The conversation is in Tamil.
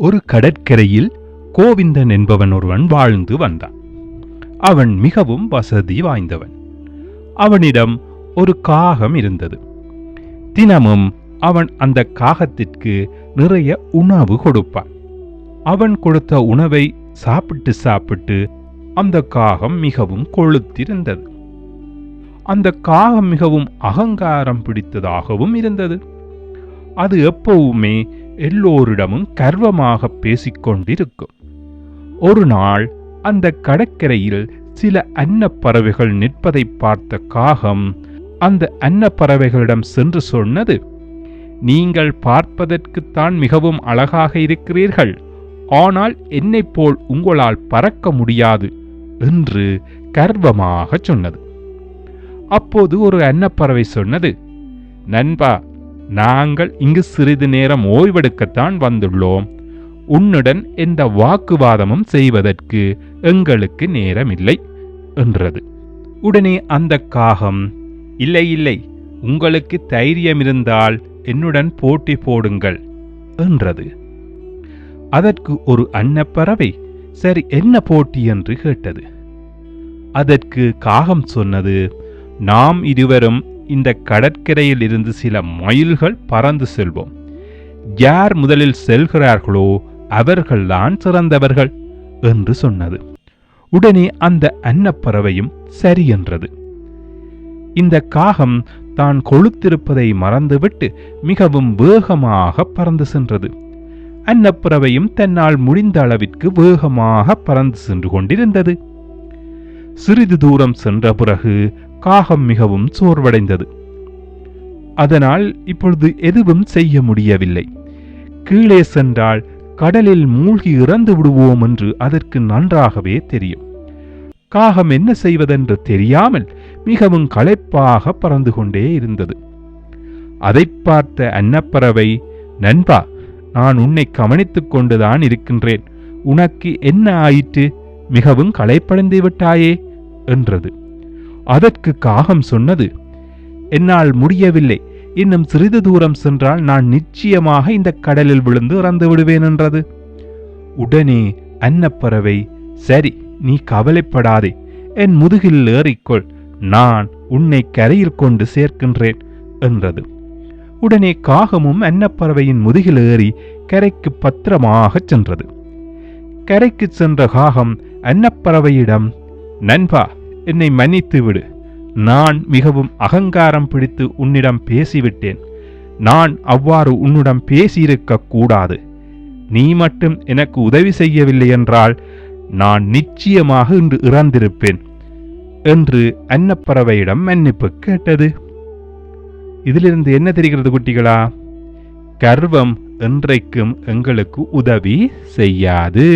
ஒரு கடற்கரையில் கோவிந்தன் என்பவன் ஒருவன் வாழ்ந்து வந்தான். அவன் மிகவும் வசதி வாய்ந்தவன். அவனிடம் ஒரு காகம் இருந்தது. தினமும் அவன் அந்த காகத்திற்கு நிறைய உணவு கொடுப்பான். அவன் கொடுத்த உணவை சாப்பிட்டு சாப்பிட்டு அந்த காகம் மிகவும் கொழுத்திருந்தது. அந்த காகம் மிகவும் அகங்காரம் பிடித்ததாகவும் இருந்தது. அது எப்பவுமே எல்லோரிடமும் கர்வமாக பேசிக்கொண்டிருக்கும். ஒரு நாள் அந்த கடற்கரையில் சில அன்னப்பறவைகள் நிற்பதை பார்த்த காகம் அந்த அன்னப்பறவைகளிடம் சென்று சொன்னது நீங்கள் பார்ப்பதற்குத்தான் மிகவும் அழகாக இருக்கிறீர்கள். ஆனால் என்னைப் போல் உங்களால் பறக்க முடியாது என்று கர்வமாக சொன்னது. அப்போது ஒரு அன்னப்பறவை சொன்னது நண்பா நாங்கள் இங்கு சிறிது நேரம் ஓய்வெடுக்கத்தான் வந்துள்ளோம். உன்னுடன் எந்த வாக்குவாதமும் செய்வதற்கு எங்களுக்கு நேரமில்லை என்றது. உடனே அந்த காகம் இல்லை இல்லை உங்களுக்கு தைரியம் இருந்தால் என்னுடன் போட்டி போடுங்கள் என்றது. அதற்கு ஒரு அன்னப்பறவை சரி என்ன போட்டி? என்று கேட்டது. அதற்கு காகம் சொன்னது நாம் இருவரும் இந்த கடற்கரையில் இருந்து சில மைல்கள் பறந்து செல்வோம். யார் முதலில் செல்கிறார்களோ அவர்கள்தான் சிறந்தவர்கள் என்று சொன்னது. உடனே அந்த அன்னப்பறவையும் சரி என்றது. இந்த காகம் தான் கொழுத்திருப்பதை மறந்துவிட்டு மிகவும் வேகமாக பறந்து சென்றது. அன்னப்பறவையும் தன்னால் முடிந்த அளவிற்கு வேகமாக பறந்து சென்று கொண்டிருந்தது. சிறிது தூரம் சென்ற பிறகு காகம் மிகவும் சோர்வடைந்தது. அதனால் இப்பொழுது எதுவும் செய்ய முடியவில்லை. கீழே சென்றால் கடலில் மூழ்கி இறந்து விடுவோம் என்று அதற்கு நன்றாகவே தெரியும். காகம் என்ன செய்வதென்று தெரியாமல் மிகவும் களைப்பாக பறந்து கொண்டே இருந்தது. அதைப் பார்த்த அன்னப்பறவை நண்பா நான் உன்னை கவனித்துக் கொண்டுதான் இருக்கின்றேன். உனக்கு என்ன ஆயிற்று? மிகவும் களைப்படைந்து விட்டாயே. என்றது. அதற்கு காகம் சொன்னது என்னால் முடியவில்லை. இன்னும் சிறிது தூரம் சென்றால் நான் நிச்சயமாக இந்த கடலில் விழுந்து இறந்து விடுவேன் என்றது. உடனே அன்னப்பறவை சரி நீ கவலைப்படாதே. என் முதுகில் ஏறிக்கொள். நான் உன்னை கரையில் கொண்டு சேர்க்கின்றேன் என்றது. உடனே காகமும் அன்னப்பறவையின் முதுகில் ஏறி கரைக்கு பத்திரமாகச் சென்றது. கரைக்கு சென்ற காகம் அன்னப்பறவையிடம் நண்பா என்னை மன்னித்து விடு. நான் மிகவும் அகங்காரம் பிடித்து உன்னிடம் பேசிவிட்டேன். நான் அவ்வாறு உன்னிடம் பேசியிருக்க கூடாது. நீ மட்டும் எனக்கு உதவி செய்யவில்லை என்றால் நான் நிச்சயமாக இன்று இறந்திருப்பேன் என்று அன்னப்பறவையிடம் மன்னிப்பு கேட்டது. இதிலிருந்து என்ன தெரிகிறது குட்டிகளா? கர்வம் என்றைக்கும் எங்களுக்கு உதவி செய்யாது.